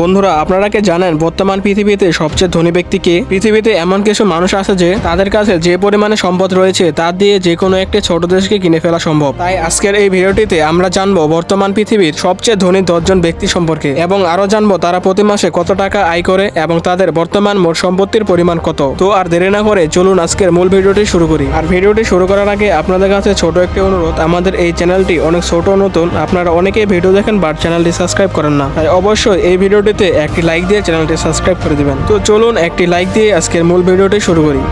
বন্ধুরা, আপনারা কি জানেন বর্তমান পৃথিবীতে সবচেয়ে ধনী ব্যক্তিকে পৃথিবীতে এমন কিছু মানুষ আছে যে তাদের কাছে যে পরিমাণে সম্পদ রয়েছে তা দিয়ে যে কোনো একটি ছোট দেশকে কিনে ফেলা সম্ভব। তাই আজকের এই ভিডিওটিতে আমরা জানব বর্তমান পৃথিবীর সবচেয়ে ধনী দশজন ব্যক্তি সম্পর্কে এবং আরও জানব তারা প্রতি মাসে কত টাকা আয় করে এবং তাদের বর্তমান মোট সম্পত্তির পরিমাণ কত। তো আর দেরি না করে চলুন আজকের মূল ভিডিওটি শুরু করি। আর ভিডিওটি শুরু করার আগে আপনাদের কাছে ছোট একটি অনুরোধ, আমাদের এই চ্যানেলটি অনেক ছোট নতুন, আপনারা অনেকেই ভিডিও দেখেন বাট চ্যানেলটি সাবস্ক্রাইব করেন না। তাই অবশ্যই এই ভিডিওটিতে একটি লাইক দিয়ে চ্যানেলটি সাবস্ক্রাইব করে দেবেন। তো চলুন একটি লাইক দিয়ে আজকের মূল ভিডিওটি শুরু করি।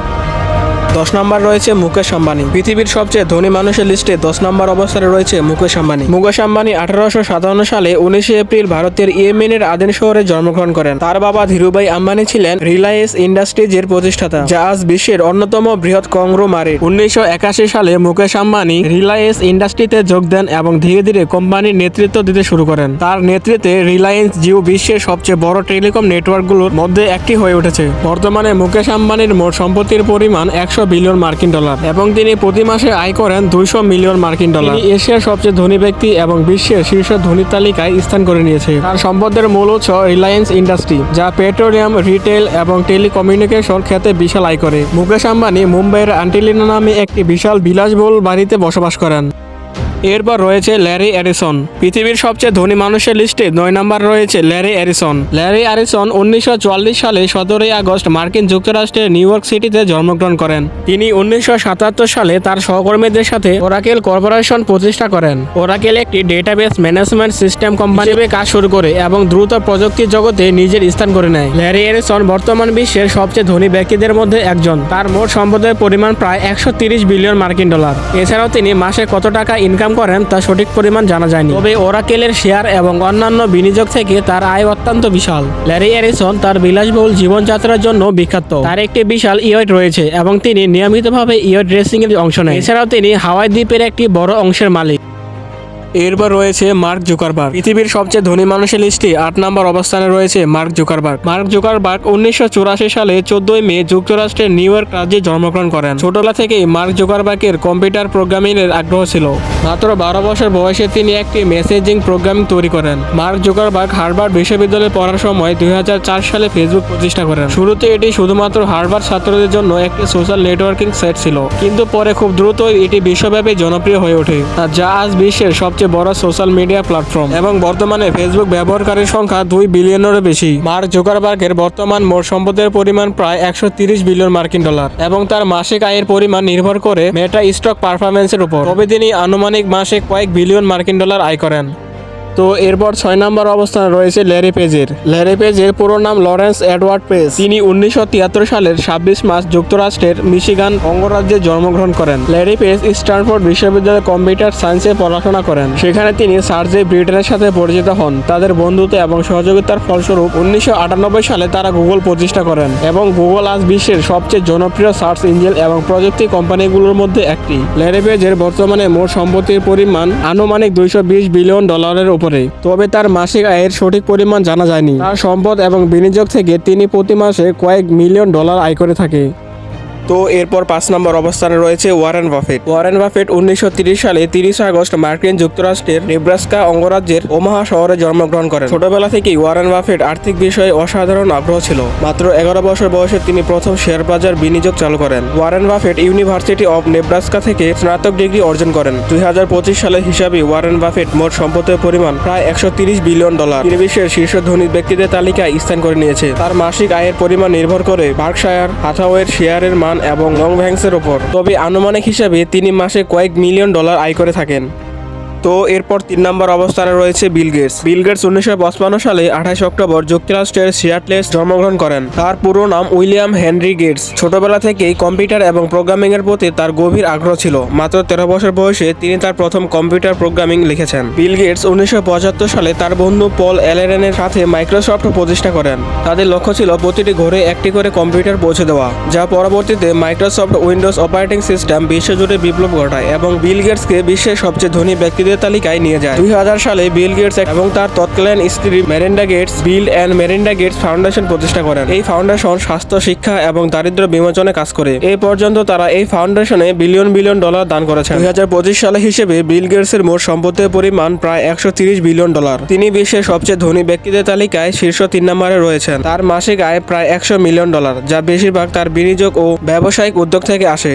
দশ নম্বর রয়েছে মুকেশ আম্বানি। পৃথিবীর সবচেয়ে ধনী মানুষের লিস্টে দশ নম্বর অবস্থানে রয়েছে মুকেশ আম্বানি। মুকেশ আম্বানি আঠারোশো সাতান্ন সালে উনিশে এপ্রিল ভারতের ইয়েমেনের আদেন শহরে জন্মগ্রহণ করেন। তার বাবা ধীরুভাই আম্বানি ছিলেন রিলায়েন্স ইন্ডাস্ট্রিজের প্রতিষ্ঠাতা, যা আজ বিশ্বের অন্যতম বৃহৎ কংগ্রোমারে উনিশশো একাশি সালে মুকেশ আম্বানি রিলায়েন্স ইন্ডাস্ট্রিতে যোগ দেন এবং ধীরে ধীরে কোম্পানির নেতৃত্ব দিতে শুরু করেন। তার নেতৃত্বে রিলায়েন্স জিও বিশ্বের সবচেয়ে বড় টেলিকম নেটওয়ার্কগুলোর মধ্যে একটি হয়ে উঠেছে। বর্তমানে মুকেশ আম্বানির মোট সম্পত্তির পরিমাণ একশো বিলিয়ন মার্কিন ডলার এবং তিনি প্রতি মাসে আয় করেন দুইশো মিলিয়ন মার্কিন ডলার। এশিয়ার সবচেয়ে ধনী ব্যক্তি এবং বিশ্বের শীর্ষ ধনী তালিকায় স্থান করে নিয়েছে। তার সম্পদের মূল উৎস রিলায়েন্স ইন্ডাস্ট্রি, যা পেট্রোলিয়াম, রিটেল এবং টেলিকমিউনিকেশন ক্ষেত্রে বিশাল আয় করে। মুকেশ আম্বানি মুম্বাইয়ের আন্টিলিনা নামে একটি বিশাল বিলাসবহুল বাড়িতে বসবাস করেন। এরপর রয়েছে ল্যারি অ্যারিসন। পৃথিবীর সবচেয়ে ধনী মানুষের লিস্টে নয় নম্বর রয়েছে ল্যারি অ্যারিসন। ল্যারি অ্যারিসন উনিশশো চুয়াল্লিশ সালে সতেরোই আগস্ট মার্কিন যুক্তরাষ্ট্রের নিউ ইয়র্ক সিটিতে জন্মগ্রহণ করেন। তিনি উনিশশো সাতাত্তর সালে তার সহকর্মীদের সাথে ওরাকেল কর্পোরেশন প্রতিষ্ঠা করেন। ওরাকেল একটি ডেটাবেস ম্যানেজমেন্ট সিস্টেম কোম্পানি হিসেবে কাজ শুরু করে এবং দ্রুত প্রযুক্তির জগতে নিজের স্থান করে নেয়। ল্যারি অ্যারিসন বর্তমান বিশ্বের সবচেয়ে ধনী ব্যক্তিদের মধ্যে একজন। তার মোট সম্পদের পরিমাণ প্রায় একশো বিলিয়ন মার্কিন ডলার। এছাড়াও তিনি মাসে কত টাকা ইনকাম করেন তা সঠিক পরিমাণ জানা যায়নি। তবে ওরাকেলের শেয়ার এবং অন্যান্য বিনিয়োগ থেকে তার আয় অত্যন্ত বিশাল। ল্যারি অ্যারিসন তার বিলাসবহুল জীবনযাত্রার জন্য বিখ্যাত। তার একটি বিশাল ইয়ট রয়েছে এবং তিনি নিয়মিতভাবে ইয়ট রেসিং এর অংশ নেয় এছাড়াও তিনি হাওয়াই দ্বীপের একটি বড় অংশের মালিক। এরপর রয়েছে মার্ক জুকারবার্গ। পৃথিবীর সবচেয়ে ধনী মানুষের লিস্টে আট নম্বর অবস্থানে রয়েছে মার্ক জুকারবার্গ। মার্ক জুকারবার্গ উনিশশো সালে চোদ্দই মে যুক্তরাষ্ট্রের নিউ ইয়র্ক রাজ্যে জন্মগ্রহণ করেন। ছোটবেলা থেকেই মার্ক জুকারবার্গের কম্পিউটার প্রোগ্রামিং এর আগ্রহ ছিল। মাত্র বারো বছর বয়সে তিনি একটি মেসেজিং প্রোগ্রামিং তৈরি করেন। মার্ক জুকারবার্গ হার্ভার্ড বিশ্ববিদ্যালয়ে পড়ার সময় দুই হাজার চার সালে ফেসবুক প্রতিষ্ঠা করেন। শুরুতে এটি শুধুমাত্র হার্ভার্ড ছাত্রদের জন্য একটি সোশ্যাল নেটওয়ার্কিং সাইট ছিল। কিন্তু পরে খুব দ্রুত এটি বিশ্বব্যাপী জনপ্রিয় হয়ে ওঠে। যা আজ বিশ্বের সবচেয়ে বড় সোশ্যাল মিডিয়া প্ল্যাটফর্ম। এবং বর্তমানে ফেসবুক ব্যবহারকারীর সংখ্যা দুই বিলিয়নেরও বেশি। মার্ক জোকারবার্গের বর্তমান মোট সম্পদের পরিমাণ প্রায় একশো বিলিয়ন মার্কিন ডলার এবং তার মাসিক আয়ের পরিমাণ নির্ভর করে মেটা স্টক পারফরমেন্সের উপর। তবে তিনি আনুমানিক মাসে কয়েক বিলিয়ন মার্কিন ডলার আয় করেন। তো এরপর ছয় নম্বর অবস্থানে রয়েছে ল্যারি পেজের। ল্যারি পেজের পুরো নাম লরেন্স এডওয়ার্ড পেজ। তিনি উনিশশো তিয়াত্তর সালের ছাব্বিশ মার্চ যুক্তরাষ্ট্রের মিশিগান অঙ্গরাজ্যে জন্মগ্রহণ করেন। ল্যারি পেজ স্ট্যানফোর্ড বিশ্ববিদ্যালয়ে কম্পিউটার সায়েন্সে পড়াশোনা করেন। সেখানে তিনি সার্জে ব্রিটেনের সাথে পরিচিত হন। তাদের বন্ধুত্ব এবং সহযোগিতার ফলস্বরূপ উনিশশো আটানব্বই সালে তারা গুগল প্রতিষ্ঠা করেন এবং গুগল আজ বিশ্বের সবচেয়ে জনপ্রিয় সার্চ ইঞ্জিন এবং প্রযুক্তি কোম্পানিগুলোর মধ্যে একটি। ল্যারি পেজের বর্তমানে মোট সম্পত্তির পরিমাণ আনুমানিক দুইশো বিশ বিলিয়ন ডলারের উপরে তবে তার মাসিক আয়ের সঠিক পরিমাণ জানা যায়নি। তার সম্পদ এবং বিনিয়োগ থেকে তিনি প্রতি মাসে কয়েক মিলিয়ন ডলার আয় করে থাকে। তো এরপর পাঁচ নম্বর অবস্থানে রয়েছে ওয়ারেন বাফেট। ওয়ারেন বাফেট উনিশশো সালে তিরিশ আগস্ট মার্কিন যুক্তরাষ্ট্রের নেব্রাস্কা অঙ্গরাজ্যের ওমাহা শহরে জন্মগ্রহণ করেন। ছোটবেলা থেকেই ওয়ারেন বাফেট আর্থিক বিষয়ে অসাধারণ আগ্রহ ছিল। মাত্র এগারো বছর বয়সে তিনি প্রথম শেয়ার বাজার বিনিয়োগ চালু করেন। Warren Buffett university of Nebraska থেকে স্নাতক ডিগ্রি অর্জন করেন। দুই হাজার পঁচিশ সালের হিসাবে ওয়ারেন বাফেট মোট সম্পদের পরিমাণ প্রায় একশো বিলিয়ন ডলার। তিনি বিশ্বের শীর্ষ ধনী ব্যক্তিদের তালিকায় স্থান করে নিয়েছে। তার মাসিক আয়ের পরিমাণ নির্ভর করে বার্কশায়ার, হাথাওয়ের শেয়ারের মান এবং লং ভ্যাংসের ওপর। তবে আনুমানিক হিসাবে তিনি মাসে কয়েক মিলিয়ন ডলার আয় করে থাকেন। তো এরপর তিন নম্বর অবস্থানে রয়েছে বিল গেটস। বিল গেটস উনিশশো সালে আঠাশ অক্টোবর যুক্তরাষ্ট্রের সিয়াটলেস জন্মগ্রহণ করেন। তার পুরো নাম উইলিয়াম হেনরি গেটস। ছোটবেলা থেকেই কম্পিউটার এবং প্রোগ্রামিং এর প্রতি তার গভীর আগ্রহ ছিল। মাত্র তেরো বছর বয়সে তিনি তার প্রথম কম্পিউটার প্রোগ্রামিং লিখেছেন। বিল গেটস উনিশশো পঁচাত্তর সালে তার বন্ধু পল অ্যালেরেনের সাথে মাইক্রোসফট প্রতিষ্ঠা করেন। তাদের লক্ষ্য ছিল প্রতিটি ঘরে একটি করে কম্পিউটার পৌঁছে দেওয়া, যা পরবর্তীতে মাইক্রোসফট উইন্ডোজ অপারেটিং সিস্টেম বিশ্বজুড়ে বিপ্লব ঘটায় এবং বিল গেটসকে বিশ্বের সবচেয়ে ধনী ব্যক্তিদের ব্যক্তিদের তালিকায় নিয়ে যায়। দুই হাজার সালে বিল গেটস এবং তার তৎকালীন স্ত্রী Melinda Gates Bill and Melinda Gates foundation প্রতিষ্ঠা করেন। এই ফাউন্ডেশন স্বাস্থ্য, শিক্ষা এবং দারিদ্র বিমোচনে কাজ করে। এই পর্যন্ত তারা এই ফাউন্ডেশনে বিলিয়ন বিলিয়ন ডলার দান করেছেন। দুই হাজার পঁচিশ সালে হিসেবে বিল গেটসের মোট সম্পত্তির পরিমাণ প্রায় একশো বিলিয়ন ডলার। তিনি বিশ্বের সবচেয়ে ধনী ব্যক্তিদের তালিকায় শীর্ষ তিন নম্বরে রয়েছেন। তার মাসিক আয় প্রায় একশো মিলিয়ন ডলার, যা বেশিরভাগ তার বিনিয়োগ ও ব্যবসায়িক উদ্যোগ থেকে আসে।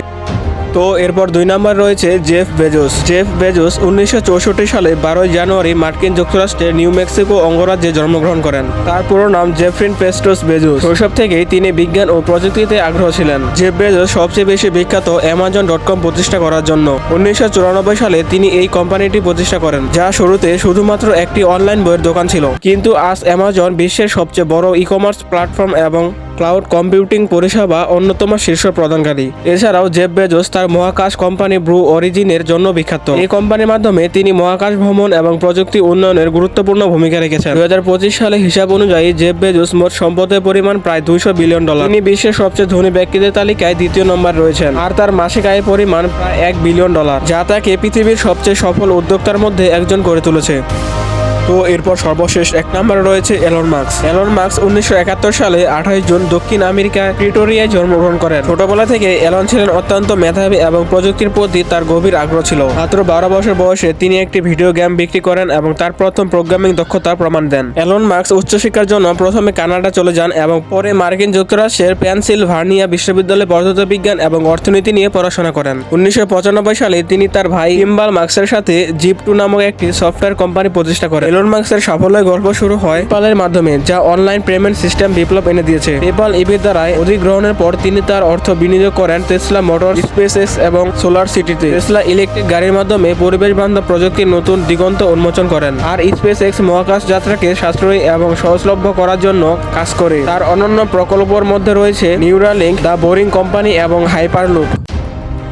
তো এরপর দুই নম্বর রয়েছে জেফ বেজোস। জেফ বেজোস উনিশশো চৌষট্টি সালে বারোই জানুয়ারি মার্কিন যুক্তরাষ্ট্রের নিউ মেক্সিকো অঙ্গরাজ্যে জন্মগ্রহণ করেন। তার পুরো নাম জেফরিন পেস্টোস বেজোস। শৈশব থেকেই তিনি বিজ্ঞান ও প্রযুক্তিতে আগ্রহ ছিলেন। জেফ বেজোস সবচেয়ে বেশি বিখ্যাত অ্যামাজন ডট কম প্রতিষ্ঠা করার জন্য। উনিশশো চুরানব্বই সালে তিনি এই কোম্পানিটি প্রতিষ্ঠা করেন, যা শুরুতে শুধুমাত্র একটি অনলাইন বইয়ের দোকান ছিল। কিন্তু আজ অ্যামাজন বিশ্বের সবচেয়ে বড় ই কমার্স প্ল্যাটফর্ম এবং ক্লাউড কম্পিউটিং পরিষেবা অন্যতম শীর্ষ প্রদানকারী। এছাড়াও জেব বেজোস তার মহাকাশ কোম্পানি ব্রু অরিজিনের জন্য বিখ্যাত। এই কোম্পানির মাধ্যমে তিনি মহাকাশ ভ্রমণ এবং প্রযুক্তি উন্নয়নের গুরুত্বপূর্ণ ভূমিকা রেখেছেন। দু হাজার পঁচিশ সালে হিসাব অনুযায়ী জেব বেজোস মোট সম্পদের পরিমাণ প্রায় দুইশো বিলিয়ন ডলার। তিনি বিশ্বের সবচেয়ে ধনী ব্যক্তিদের তালিকায় দ্বিতীয় নম্বর রয়েছেন আর তার মাসিক আয়ের পরিমাণ প্রায় এক বিলিয়ন ডলার, যা তাকে পৃথিবীর সবচেয়ে সফল উদ্যোক্তার মধ্যে একজন করে তুলেছে। তো এরপর সর্বশেষ এক নম্বরে রয়েছে এলন মার্কস এলন মার্কস উনিশশো একাত্তর সালে আঠাশ জুন দক্ষিণ আমেরিকার প্রিটোরিয়ায় জন্মগ্রহণ করেন। ছোটবেলা থেকে এলন ছিলেন অত্যন্ত মেধাবী এবং প্রযুক্তির প্রতি তার গভীর আগ্রহ ছিল। মাত্র বারো বছর বয়সে তিনি একটি ভিডিও গেম বিক্রি করেন এবং তার প্রথম প্রোগ্রামিং দক্ষতা প্রমাণ দেন। এলন মার্কস উচ্চশিক্ষার জন্য প্রথমে কানাডা চলে যান এবং পরে মার্কিন যুক্তরাষ্ট্রের পেনসিলভার্নিয়া বিশ্ববিদ্যালয়ে পদার্থবিজ্ঞান এবং অর্থনীতি নিয়ে পড়াশোনা করেন। উনিশশো পঁচানব্বই সালে তিনি তার ভাই কিম্বাল মার্কসের সাথে জিপ টু নামক একটি সফটওয়্যার কোম্পানি প্রতিষ্ঠা করেন। এলন মার্কসের সাফল্যের গল্প শুরু হয় পেপালের মাধ্যমে, যা অনলাইন পেমেন্ট সিস্টেম বিপ্লব এনে দিয়েছে। পেপাল ইবির দ্বারায় অধিগ্রহণের পর তিনি তার অর্থ বিনিয়োগ করেন টেসলা মোটর স্পেসেস এবং সোলার সিটিতে। টেসলা ইলেকট্রিক গাড়ির মাধ্যমে পরিবেশ বান্ধব প্রযুক্তির নতুন দিগন্ত উন্মোচন করেন। আর স্পেস এক্স মহাকাশ যাত্রাকে সাশ্রয়ী এবং সহজলভ্য করার জন্য কাজ করে। তার অনন্য প্রকল্পের মধ্যে রয়েছে নিউরালিঙ্ক দ্য বোরিং কোম্পানি এবং হাইপারলুপ।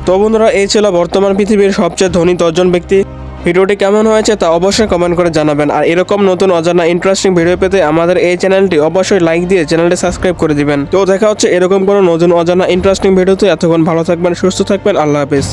তো বন্ধুরা, এই ছিল বর্তমান পৃথিবীর সবচেয়ে ধনী দশজন ব্যক্তি। ভিডিওটি কেমন হয়েছে তা অবশ্যই কমেন্ট করে জানাবেন। আর এরকম নতুন অজানা ইন্টারেস্টিং ভিডিও পেতে আমাদের এই চ্যানেলটি অবশ্যই লাইক দিয়ে চ্যানেলটি সাবস্ক্রাইব করে দিবেন। তো দেখা হচ্ছে এরকম কোনো নতুন অজানা ইন্টারেস্টিং ভিডিওতে এতক্ষণ ভালো থাকবেন, সুস্থ থাকবেন, আল্লাহ হাফিজ।